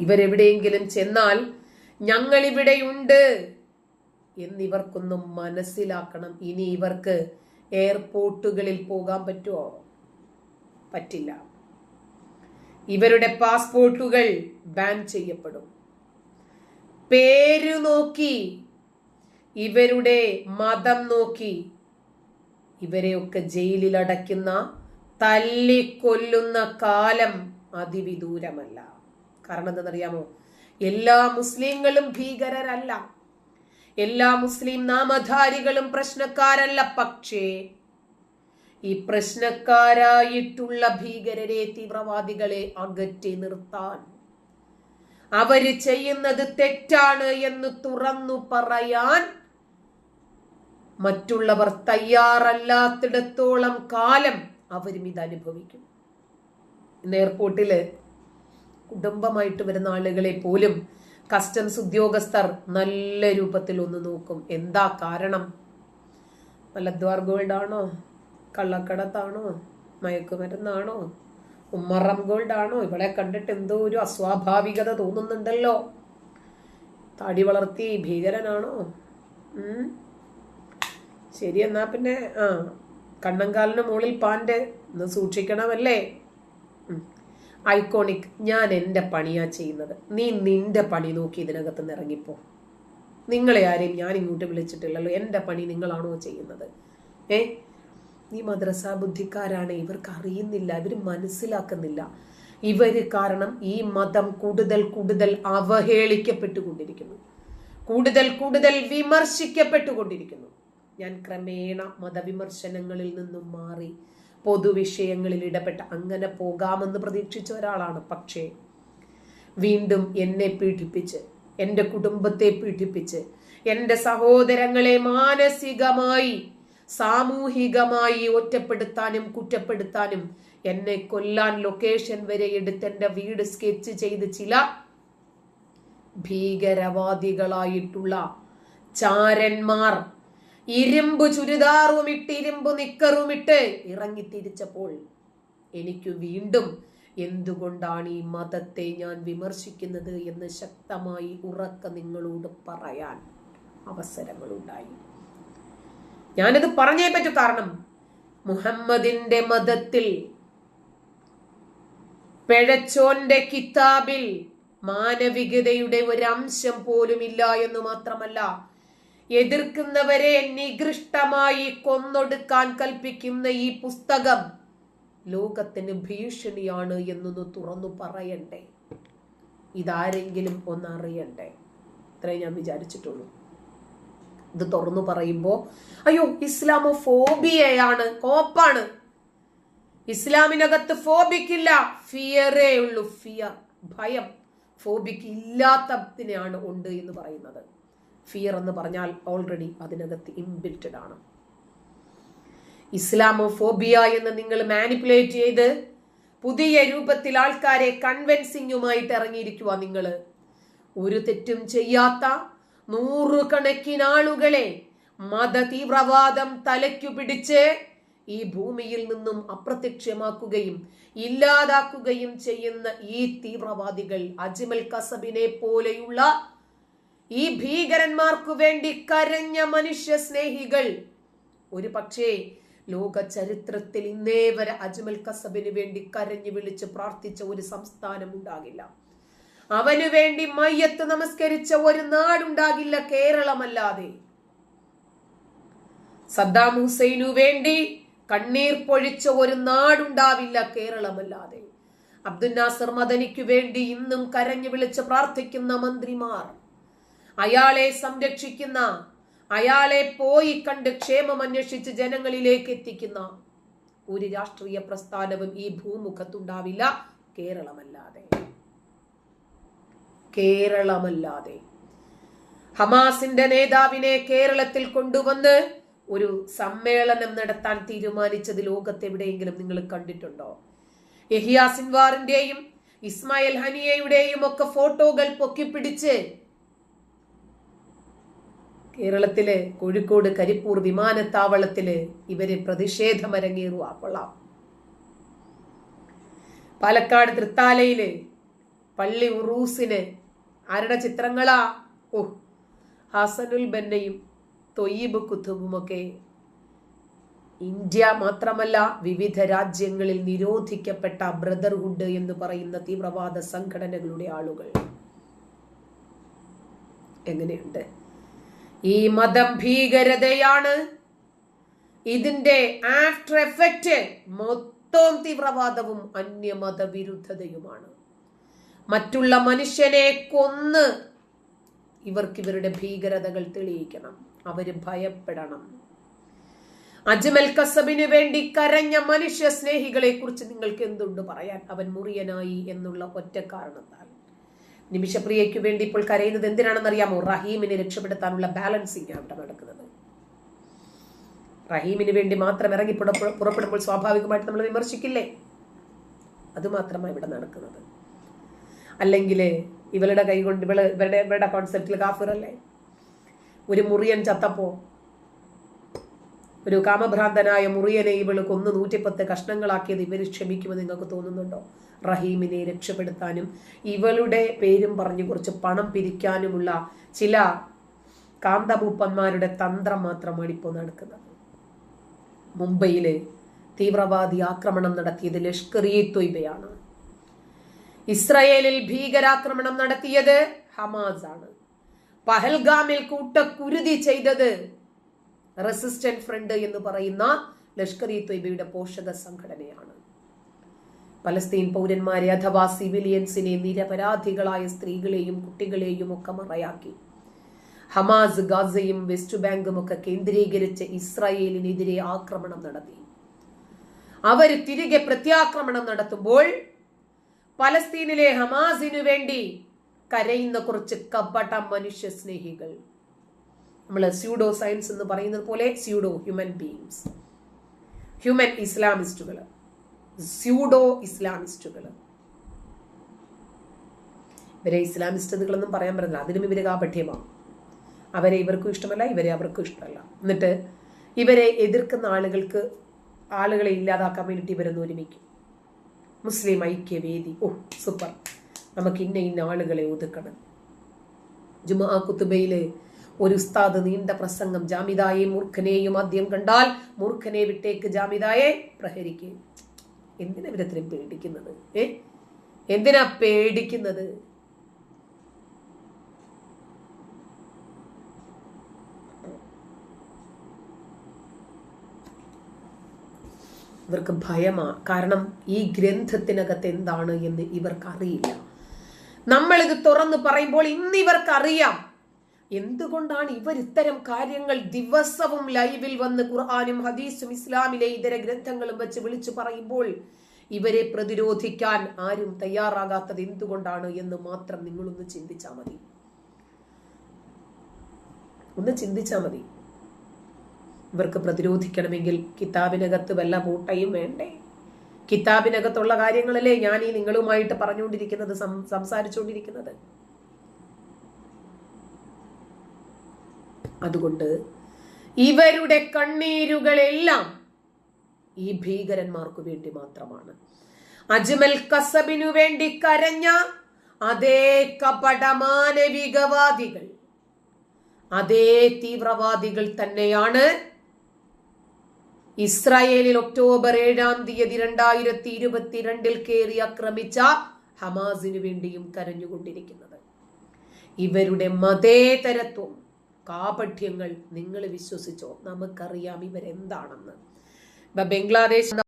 ഇവരെവിടെയെങ്കിലും ചെന്നാൽ ഞങ്ങൾ ഇവിടെയുണ്ട് എന്നിവർക്കൊന്നും മനസ്സിലാക്കണം. ഇനി ഇവർക്ക് എയർപോർട്ടുകളിൽ പോകാൻ പറ്റുമോ പറ്റില്ല. ഇവരുടെ പാസ്പോർട്ടുകൾ ബാൻ ചെയ്യപ്പെടും. പേര് നോക്കി ഇവരുടെ മതം നോക്കി ഇവരെയൊക്കെ ജയിലിൽ അടയ്ക്കുന്ന തല്ലിക്കൊല്ലുന്ന കാലം അതിവിദൂരമല്ല. കാരണം എന്തെന്നറിയാമോ? എല്ലാ മുസ്ലിങ്ങളും ഭീകരരല്ല. എല്ലാ മുസ്ലിം നാമധാരികളും പ്രശ്നക്കാരല്ല. പക്ഷേ ഈ പ്രശ്നക്കാരായിട്ടുള്ള ഭീകരരെ തീവ്രവാദികളെ അകറ്റി നിർത്താൻ അവർ ചെയ്യുന്നത് തെറ്റാണ് എന്ന് തുറന്നു പറയാൻ മറ്റുള്ളവർ തയ്യാറല്ലാത്തിടത്തോളം കാലം അവരും ഇത് അനുഭവിക്കും. ഇന്ന് എയർപോർട്ടിൽ കുടുംബമായിട്ട് വരുന്ന ആളുകളെ പോലും കസ്റ്റംസ് ഉദ്യോഗസ്ഥർ നല്ല രൂപത്തിൽ ഒന്ന് നോക്കും. എന്താ കാരണം? മലദ്വാർ ആണോ കള്ളക്കടത്താണോ? മയക്കുമരുന്നാണോ? ഉമ്മറം ആണോ ഇവിടെ കണ്ടിട്ട് എന്തോ ഒരു അസ്വാഭാവികത തോന്നുന്നുണ്ടല്ലോ. താടി വളർത്തി ഭീകരനാണോ? ശരി എന്നാ പിന്നെ ആ കണ്ണങ്കാലിന് മുകളിൽ പാന്റെ ഒന്ന് സൂക്ഷിക്കണമല്ലേ. ഐക്കോണിക് ഞാൻ എന്റെ പണിയാ ചെയ്യുന്നത്. നീ നിന്റെ പണി നോക്കി ഇതിനകത്ത് നിന്ന് ഇറങ്ങിപ്പോ നിങ്ങളെ ആരെയും ഞാൻ ഇങ്ങോട്ട് വിളിച്ചിട്ടില്ലല്ലോ. എന്റെ പണി നിങ്ങളാണോ ചെയ്യുന്നത്? ഏ? നീ മദ്രസ ബുദ്ധിക്കാരാണ്. ഇവർക്ക് അറിയുന്നില്ല. ഇവർ മനസ്സിലാക്കുന്നില്ല. ഇവർ കാരണം ഈ മതം കൂടുതൽ കൂടുതൽ അവഹേളിക്കപ്പെട്ടുകൊണ്ടിരിക്കുന്നു. കൂടുതൽ കൂടുതൽ വിമർശിക്കപ്പെട്ടുകൊണ്ടിരിക്കുന്നു. ഞാൻ ക്രമേണ മതവിമർശനങ്ങളിൽ നിന്നും മാറി പൊതുവിഷയങ്ങളിൽ ഇടപെട്ട് അങ്ങനെ പോകാമെന്ന് പ്രതീക്ഷിച്ച ഒരാളാണ്. പക്ഷേ വീണ്ടും എന്നെ പീഡിപ്പിച്ച് എന്റെ കുടുംബത്തെ പീഡിപ്പിച്ച് എന്റെ സഹോദരങ്ങളെ മാനസികമായി സാമൂഹികമായി ഒറ്റപ്പെടുത്താനും കുറ്റപ്പെടുത്താനും എന്നെ കൊല്ലാൻ ലൊക്കേഷൻ വരെ എടുത്ത് എന്റെ വീട് സ്കെച്ച് ചെയ്ത് ചില ഭീകരവാദികളായിട്ടുള്ള ചാരന്മാർ ഇരുമ്പ് ചുരിദാറും ഇട്ട് ഇരുമ്പ് നിക്കറും ഇട്ട് ഇറങ്ങി തിരിച്ചപ്പോൾ എനിക്ക് വീണ്ടും എന്തുകൊണ്ടാണ് ഈ മതത്തെ ഞാൻ വിമർശിക്കുന്നത് എന്ന് ശക്തമായി ഉറക്ക നിങ്ങളോട് പറയാൻ അവസരങ്ങൾ ഉണ്ടായി ഞാനിത് പറഞ്ഞേ പറ്റൂ. കാരണം മുഹമ്മദിന്റെ മതത്തിൽ പിഴച്ചോന്റെ കിതാബിൽ മാനവികതയുടെ ഒരംശം ഇല്ല എന്ന് മാത്രമല്ല എതിർക്കുന്നവരെ നികൃഷ്ടമായി കൊന്നൊടുക്കാൻ കൽപ്പിക്കുന്ന ഈ പുസ്തകം ലോകത്തിന് ഭീഷണിയാണ് എന്നൊന്ന് തുറന്നു പറയണ്ടേ? ഇതാരെങ്കിലും ഒന്നറിയണ്ടേ? ഇത്രേ ഞാൻ വിചാരിച്ചിട്ടുള്ളൂ. ഇത് തുറന്നു പറയുമ്പോ അയ്യോ ഇസ്ലാമോ ഫോബിയയാണ് കോപ്പാണ്. ഇസ്ലാമിനകത്ത് ഫോബിക്കില്ല ഫിയറേ ഉള്ളൂ ഫിയർ ഭയം. ഫോബിക്ക് ഇല്ലാത്തതിനെയാണ് ഉണ്ട് എന്ന് പറയുന്നത്. ഫിയർ എന്ന് പറഞ്ഞാൽ ഓൾറെഡി അതിനകത്ത് ഇംബിൽറ്റഡ് ആണ്. ഇസ്ലാമോഫോബിയ എന്ന് നിങ്ങൾ മാനിപ്പുലേറ്റ് ചെയ്ത് പുതിയ രൂപത്തിൽ ആൾക്കാരെ കൺവെൻസിങ്ങുമായിട്ട് ഇറങ്ങിയിരിക്കുക നിങ്ങൾ ഒരു തെറ്റും ചെയ്യാത്ത നൂറുകണക്കിന് ആളുകളെ മത തീവ്രവാദം തലയ്ക്കു പിടിച്ച് ഈ ഭൂമിയിൽ നിന്നും അപ്രത്യക്ഷമാക്കുകയും ഇല്ലാതാക്കുകയും ചെയ്യുന്ന ഈ തീവ്രവാദികൾ അജ്മൽ കസബിനെ പോലെയുള്ള ഈ ഭീകരന്മാർക്കു വേണ്ടി കരഞ്ഞ മനുഷ്യ സ്നേഹികൾ ഒരു പക്ഷേ ലോക ചരിത്രത്തിൽ ഇന്നേ വരെ അജ്മൽ കസബിന് വേണ്ടി കരഞ്ഞു വിളിച്ച് പ്രാർത്ഥിച്ച ഒരു സംസ്ഥാനം ഉണ്ടാകില്ല. അവനു വേണ്ടി മയ്യത്ത് നമസ്കരിച്ച ഒരു നാടുണ്ടാകില്ല കേരളമല്ലാതെ. സദ്ദാം ഹുസൈനു വേണ്ടി കണ്ണീർ പൊഴിച്ച ഒരു നാടുണ്ടാവില്ല കേരളമല്ലാതെ. അബ്ദുൽ നാസർ മദനിക്കു വേണ്ടി ഇന്നും കരഞ്ഞു വിളിച്ച് പ്രാർത്ഥിക്കുന്ന മന്ത്രിമാർ. അയാളെ സംരക്ഷിക്കുന്ന അയാളെ പോയി കണ്ട് ക്ഷേമം അന്വേഷിച്ച് ജനങ്ങളിലേക്ക് എത്തിക്കുന്ന ഒരു രാഷ്ട്രീയ പ്രസ്ഥാനവും ഈ ഭൂമുഖത്തുണ്ടാവില്ല. കേരളമല്ലാതെ. കേരളമല്ലാതെ. ഹമാസിന്റെ നേതാവിനെ കേരളത്തിൽ കൊണ്ടുവന്ന് ഒരു സമ്മേളനം നടത്താൻ തീരുമാനിച്ചത് ലോകത്തെവിടെയെങ്കിലും നിങ്ങൾ കണ്ടിട്ടുണ്ടോ? യഹിയ സിൻവാറിന്റെയും ഇസ്മായിൽ ഹനിയയുടെയും ഒക്കെ ഫോട്ടോകൾ പൊക്കിപ്പിടിച്ച് കേരളത്തിലെ കോഴിക്കോട് കരിപ്പൂർ വിമാനത്താവളത്തിൽ ഇവർ പ്രതിഷേധമരങ്ങേറു. കൊള്ളാം. പാലക്കാട് തൃത്താലയിൽ പള്ളി ഉറൂസിന് ആരുടെ ചിത്രങ്ങളാ? ഓ ഹസനുൽ ബന്നയും തൊയ്യബ് കുത്തുബുമൊക്കെ. ഇന്ത്യ മാത്രമല്ല വിവിധ രാജ്യങ്ങളിൽ നിരോധിക്കപ്പെട്ട ബ്രദർഹുഡ് എന്ന് പറയുന്ന തീവ്രവാദ സംഘടനകളുടെ ആളുകൾ. എങ്ങനെയുണ്ട്? ഈ മതം ഭീകരതയാണ്. ഇതിന്റെ ആഫ്റ്റർ എഫക്റ്റ് മൊത്തം തീവ്രവാദവും അന്യമതവിരുദ്ധതയുമാണ്. മറ്റുള്ള മനുഷ്യനെ കൊന്ന് ഇവർക്ക് ഇവരുടെ ഭീകരതകൾ തെളിയിക്കണം. അവർ ഭയപ്പെടണം. അജ്മൽ കസബിന് വേണ്ടി കരഞ്ഞ മനുഷ്യ സ്നേഹികളെ കുറിച്ച് നിങ്ങൾക്ക് എന്തുണ്ട് പറയാൻ? അവൻ മുറിയനായി എന്നുള്ള ഒറ്റ കാരണത്താൽ. നിമിഷപ്രിയയ്ക്ക് വേണ്ടി ഇപ്പോൾ കരയുന്നത് എന്തിനാണെന്ന് അറിയാമോ റഹീമിനെ രക്ഷപ്പെടുത്താനുള്ള ബാലൻസിംഗ് അവിടെ നടക്കുന്നത്. റഹീമിന് വേണ്ടി മാത്രം ഇറങ്ങി പുറപ്പെടുമ്പോൾ സ്വാഭാവികമായിട്ട് നമ്മൾ വിമർശിക്കില്ലേ? അത് മാത്രമാണ് ഇവിടെ നടക്കുന്നത്. അല്ലെങ്കിൽ ഇവളുടെ കൈ കൊണ്ട് ഇവൾ ഇവരുടെ ഇവരുടെ കോൺസെപ്റ്റിൽ കാഫിറല്ലേ? ഒരു മുറിയൻ ചത്തപ്പോ ഒരു കാമഭ്രാന്തനായ മുറിയനെ ഇവൾ കൊന്ന് നൂറ്റിപ്പത്ത് കഷ്ണങ്ങളാക്കിയത് ഇവർ ക്ഷമിക്കുമെന്ന് നിങ്ങൾക്ക് തോന്നുന്നുണ്ടോ? റഹീമിനെ രക്ഷപ്പെടുത്താനും ഇവളുടെ പേരും പറഞ്ഞ് കുറച്ച് പണം പിരിക്കാനുമുള്ള ചില കാന്തമൂപ്പന്മാരുടെ തന്ത്രം മാത്രമാണ് ഇപ്പോൾ നടക്കുന്നത്. മുംബൈയിൽ തീവ്രവാദി ആക്രമണം നടത്തിയത് ലഷ്കർ ഇ തൊയ്ബയാണ്. ഇസ്രയേലിൽ ഭീകരാക്രമണം നടത്തിയത് ഹമാസ് ആണ് പഹൽഗാമിൽ കൂട്ടക്കുരുതി ചെയ്തത് റെസിസ്റ്റന്റ് ഫ്രണ്ട് എന്ന് പറയുന്ന ലഷ്കർ ഇ തൊയ്ബയുടെ പോഷക സംഘടനയാണ്. പലസ്തീൻ പൗരന്മാരെ അഥവാ സിവിലിയൻസിനെ നിരപരാധികളായ സ്ത്രീകളെയും കുട്ടികളെയും ഒക്കെ മറയാക്കി. ഹമാസ് ഗാസയും വെസ്റ്റ് ബാങ്കും ഒക്കെ കേന്ദ്രീകരിച്ച് ഇസ്രായേലിനെതിരെ ആക്രമണം നടത്തി. അവർ തിരികെ പ്രത്യാക്രമണം നടത്തുമ്പോൾ പലസ്തീനിലെ ഹമാസിനു വേണ്ടി കരയുന്ന കുറച്ച് കപട മനുഷ്യ സ്നേഹികൾ നമ്മൾ സ്യൂഡോ സയൻസ് എന്ന് പറയുന്നത് പോലെ സ്യൂഡോ ഹ്യൂമൻ ബീങ്സ് ഹ്യൂമൻ ഇസ്ലാമിസ്റ്റുകൾ സ്യൂഡോ ഇസ്ലാമിസ്റ്റുകൾ ഇവരെ ഇസ്ലാമിസ്റ്റുകളെന്നും പറയാൻ പറ്റില്ല അതിനും ഇവർ കാപഠ്യമാണ്. അവരെ ഇവർക്കും ഇഷ്ടമല്ല ഇവരെ അവർക്കും ഇഷ്ടമല്ല. എന്നിട്ട് ഇവരെ എതിർക്കുന്ന ആളുകൾക്ക് ആളുകളെ ഇല്ലാതാക്കാൻ വേണ്ടിയിട്ട് ഇവരൊന്ന് ഒരുമിക്കും. മുസ്ലിം ഐക്യവേദി. ഓ സൂപ്പർ. നമുക്ക് ഇന്ന ഇന്ന ആളുകളെ ഒതുക്കണം. ജുമാ കുത്തുബയിൽ ഒരു ഉസ്താദ് നീണ്ട പ്രസംഗം ജാമിതായെ മൂർഖനെയും ആദ്യം കണ്ടാൽ മൂർഖനെ വിട്ടേക്ക് ജാമിതായെ പ്രഹരിക്കേ. എന്തിനാ ഇവരത്രയും പേടിക്കുന്നത്? ഏ? എന്തിനാ പേടിക്കുന്നത്? ഇവർക്ക് ഭയമാ. കാരണം ഈ ഗ്രന്ഥത്തിനകത്ത് എന്താണ് എന്ന് ഇവർക്ക് അറിയില്ല നമ്മളിത് തുറന്ന് പറയുമ്പോൾ ഇന്ന് ഇവർക്കറിയാം. എന്തുകൊണ്ടാണ് ഇവർ ഇത്തരം കാര്യങ്ങൾ ദിവസവും ലൈവിൽ വന്ന് ഖുർആാനും ഹദീസും ഇസ്ലാമിലെ ഇതര ഗ്രന്ഥങ്ങളും വെച്ച് വിളിച്ചു പറയുമ്പോൾ ഇവരെ പ്രതിരോധിക്കാൻ ആരും തയ്യാറാകാത്തത് എന്തുകൊണ്ടാണ് എന്ന് മാത്രം നിങ്ങളൊന്ന് ചിന്തിച്ചാൽ മതി. ഒന്ന് ചിന്തിച്ചാൽ മതി. ഇവർക്ക് പ്രതിരോധിക്കണമെങ്കിൽ കിതാബിനകത്ത് വല്ല കൂട്ടയും വേണ്ടേ? കിതാബിനകത്തുള്ള കാര്യങ്ങളല്ലേ ഞാൻ ഈ നിങ്ങളുമായിട്ട് പറഞ്ഞുകൊണ്ടിരിക്കുന്നത് സംസാരിച്ചുകൊണ്ടിരിക്കുന്നത്? അതുകൊണ്ട് ഇവരുടെ കണ്ണീരുകളെല്ലാം ഈ ഭീകരന്മാർക്ക് വേണ്ടി മാത്രമാണ്. അജ്മൽ കസബിനു വേണ്ടി കരഞ്ഞ അതേ കപടമാനവികവാദികൾ അതേ തീവ്രവാദികൾ തന്നെയാണ് ഇസ്രായേലിൽ ഒക്ടോബർ ഏഴാം തീയതി രണ്ടായിരത്തി ഇരുപത്തിരണ്ടിൽ കയറി ആക്രമിച്ച ഹമാസിനു വേണ്ടിയും കരഞ്ഞുകൊണ്ടിരിക്കുന്നത്. ഇവരുടെ മതേതരത്വം കാപഠ്യങ്ങൾ നിങ്ങൾ വിശ്വസിച്ചോ? നമുക്കറിയാം ഇവരെന്താണെന്ന്. ബംഗ്ലാദേശ്